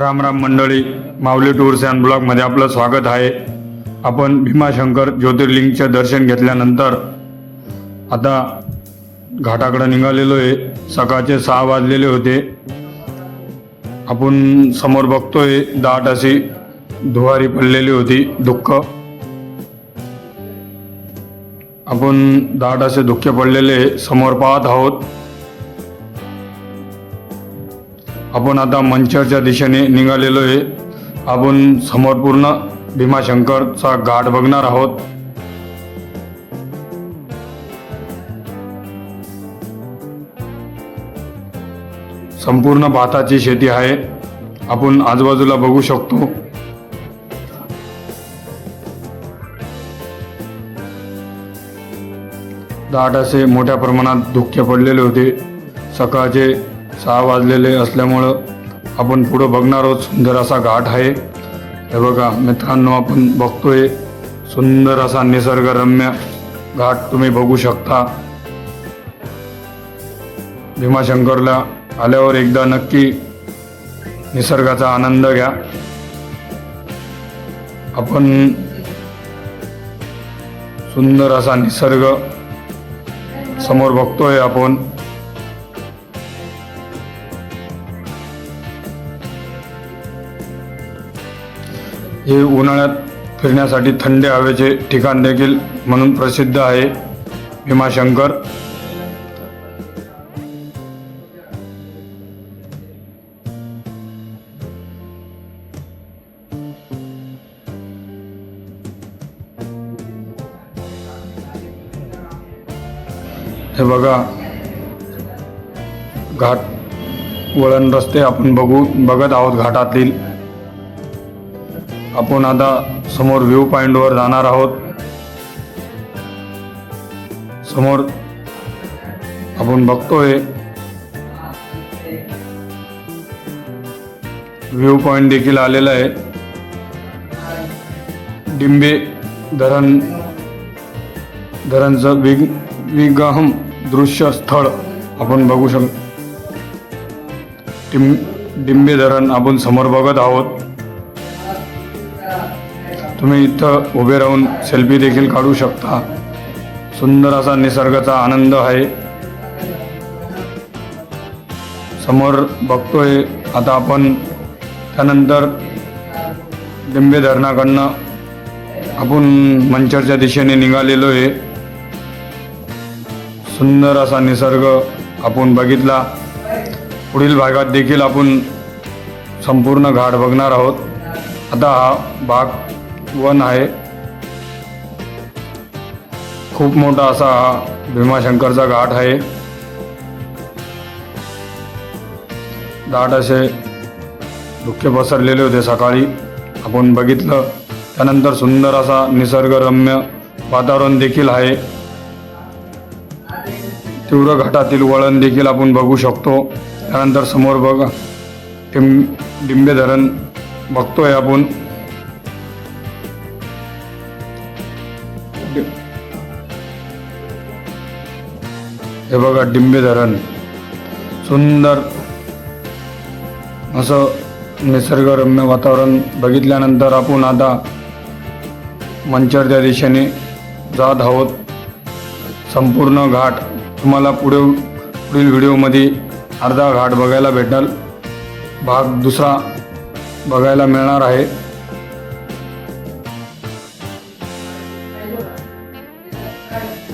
राम राम मंडळी माऊली tours and ब्लॉगमध्ये आपलं स्वागत आहे. आपण भीमाशंकर ज्योतिर्लिंगचे दर्शन घेतल्यानंतर आता घाटाकडे निघालेलो आहे. सकाळचे सहा वाजलेले होते. आपण समोर बघतोय दाट अशी धुवारी पडलेली होती दुःख. आपण दाट असे धुके पडलेले समोर पाहत आहोत. आपण आता मंचरच्या दिशेने निघालेलो आहे. आपण समोर पूर्ण भीमाशंकरचा घाट बघणार आहोत. संपूर्ण भाताची शेती आहे. आपण आजूबाजूला बघू शकतो. दाट असे मोठ्या प्रमाणात धुके पडलेले होते. सकाळचे सहा वाजलेले असल्यामुळं आपण पुढं बघणार सुंदर असा घाट आहे. हे बघा मित्रांनो आपण बघतोय सुंदर असा निसर्गरम्य घाट तुम्ही बघू शकता. भीमाशंकरला आल्यावर एकदा नक्की निसर्गाचा आनंद घ्या. आपण सुंदर असा निसर्ग समोर बघतोय आपण. हे उन्हाळ्यात फिरण्यासाठी थंड हवेचे ठिकाण देखील म्हणून प्रसिद्ध आहे. भीमाशंकर. हे बघा घाट वळण रस्ते आपण बघू बघत आहोत घाटातील. आपण आता समोर व्ह्यू पॉइंटवर जाणार आहोत. समोर आपण बघतोय व्ह्यू पॉइंट देखील आलेला आहे. डिंबे धरण धरणचं विग विगहम दृश्य स्थळ आपण बघू शकतो डिंबे धरण आपण समोर बघत आहोत. तुम्ही इथं उभे राहून सेल्फी देखील काढू शकता. सुंदर असा निसर्गाचा आनंद आहे. समोर बघतोय आता आपण त्यानंतर डिंबे धरणाकडनं आपण मंचरच्या दिशेने निघालेलो आहे. सुंदर असा निसर्ग आपण बघितला. पुढील भागात देखील आपण संपूर्ण घाट बघणार आहोत. आता हा भाग वन आहे. खूप मोठा असा हा भीमाशंकरचा घाट आहे. दाट असे धुके पसरलेले होते सकाळी. आपण बघितलं. त्यानंतर सुंदर असा निसर्गरम्य वातावरण देखील आहे. तीव्र घाटातील वळण देखील आपण बघू शकतो. त्यानंतर समोर बघा डिंबे धरण बघतोय आपण. हे बघा डिंबे धरण सुंदर. असं निसर्गरम्य वातावरण बघितल्यानंतर आपण आता मंचरच्या दिशेने जात आहोत. संपूर्ण घाट. तुम्हाला पुढे पुढील व्हिडिओमध्ये अर्धा घाट बघायला भेटेल. भाग दुसरा बघायला मिळणार आहे. Pardon.